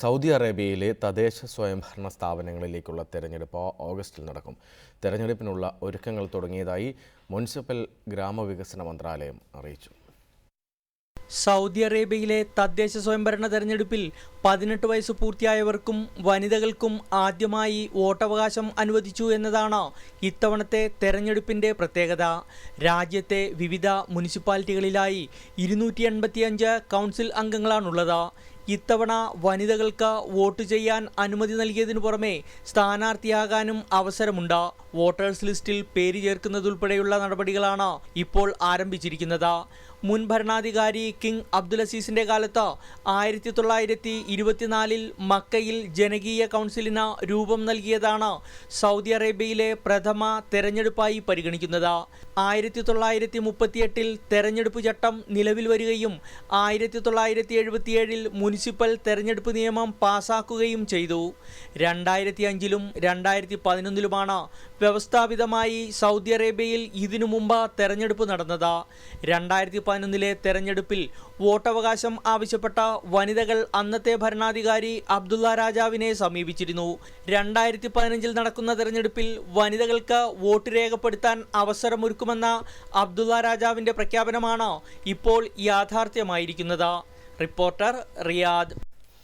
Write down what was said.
Saudi അറേബ്യയിലെ തദ്ദേശ സ്വയംഭരണ സ്ഥാപനങ്ങളിലേക്കുള്ള തെരഞ്ഞെടുപ്പ് ഓഗസ്റ്റിൽ നടക്കും. തെരഞ്ഞെടുപ്പിനുള്ള ഒരുക്കങ്ങൾ തുടങ്ങിയതായി മുനിസിപ്പൽ ഗ്രാമവികസന മന്ത്രാലയം അറിയിച്ചു. സൗദി അറേബ്യയിലെ തദ്ദേശ സ്വയംഭരണ തെരഞ്ഞെടുപ്പിൽ പതിനെട്ട് വയസ്സ് പൂർത്തിയായവർക്കും വനിതകൾക്കും ആദ്യമായി വോട്ടവകാശം അനുവദിച്ചു എന്നതാണ് ഇത്തവണത്തെ തെരഞ്ഞെടുപ്പിന്റെ പ്രത്യേകത. രാജ്യത്തെ വിവിധ മുനിസിപ്പാലിറ്റികളിലായി ഇരുന്നൂറ്റി എൺപത്തിയഞ്ച് കൗൺസിൽ അംഗങ്ങളാണുള്ളത്. ഇത്തവണ വനിതകൾക്ക് വോട്ട് ചെയ്യാൻ അനുമതി നൽകിയതിനു പുറമെ സ്ഥാനാർത്ഥിയാകാനും അവസരമുണ്ട്. വോട്ടേഴ്സ് ലിസ്റ്റിൽ പേര് ചേർക്കുന്നതുൾപ്പെടെയുള്ള നടപടികളാണ് ഇപ്പോൾ ആരംഭിച്ചിരിക്കുന്നത്. മുൻ ഭരണാധികാരി കിങ് അബ്ദുൽ അസീസിന്റെ കാലത്ത് ആയിരത്തി തൊള്ളായിരത്തി ഇരുപത്തിനാലിൽ മക്കയിൽ ജനകീയ കൗൺസിലിന് രൂപം നൽകിയതാണ് സൗദി അറേബ്യയിലെ പ്രഥമ തെരഞ്ഞെടുപ്പായി പരിഗണിക്കുന്നത്. ആയിരത്തി തൊള്ളായിരത്തി മുപ്പത്തിയെട്ടിൽ തെരഞ്ഞെടുപ്പ് ചട്ടം നിലവിൽ വരികയും ആയിരത്തി തൊള്ളായിരത്തി എഴുപത്തിയേഴിൽ മുനിസിപ്പൽ തെരഞ്ഞെടുപ്പ് നിയമം പാസാക്കുകയും ചെയ്തു. രണ്ടായിരത്തി അഞ്ചിലും രണ്ടായിരത്തി പതിനൊന്നിലുമാണ് വ്യവസ്ഥാപിതമായി സൗദി അറേബ്യയിൽ ഇതിനു മുമ്പ് തെരഞ്ഞെടുപ്പ് നടന്നത്. രണ്ടായിരത്തി പതിനൊന്നിലെ തെരഞ്ഞെടുപ്പിൽ വോട്ടവകാശം ആവശ്യപ്പെട്ട വനിതകൾ അന്നത്തെ ഭരണാധികാരി അബ്ദുള്ള രാജാവിനെ സമീപിച്ചിരുന്നു. രണ്ടായിരത്തി പതിനഞ്ചിൽ നടക്കുന്ന തെരഞ്ഞെടുപ്പിൽ വനിതകൾക്ക് വോട്ട് രേഖപ്പെടുത്താൻ അവസരമൊരുക്കുമെന്ന അബ്ദുള്ള രാജാവിന്റെ പ്രഖ്യാപനമാണ് ഇപ്പോൾ യാഥാർത്ഥ്യമായിരിക്കുന്നത്. Reporter Riyadh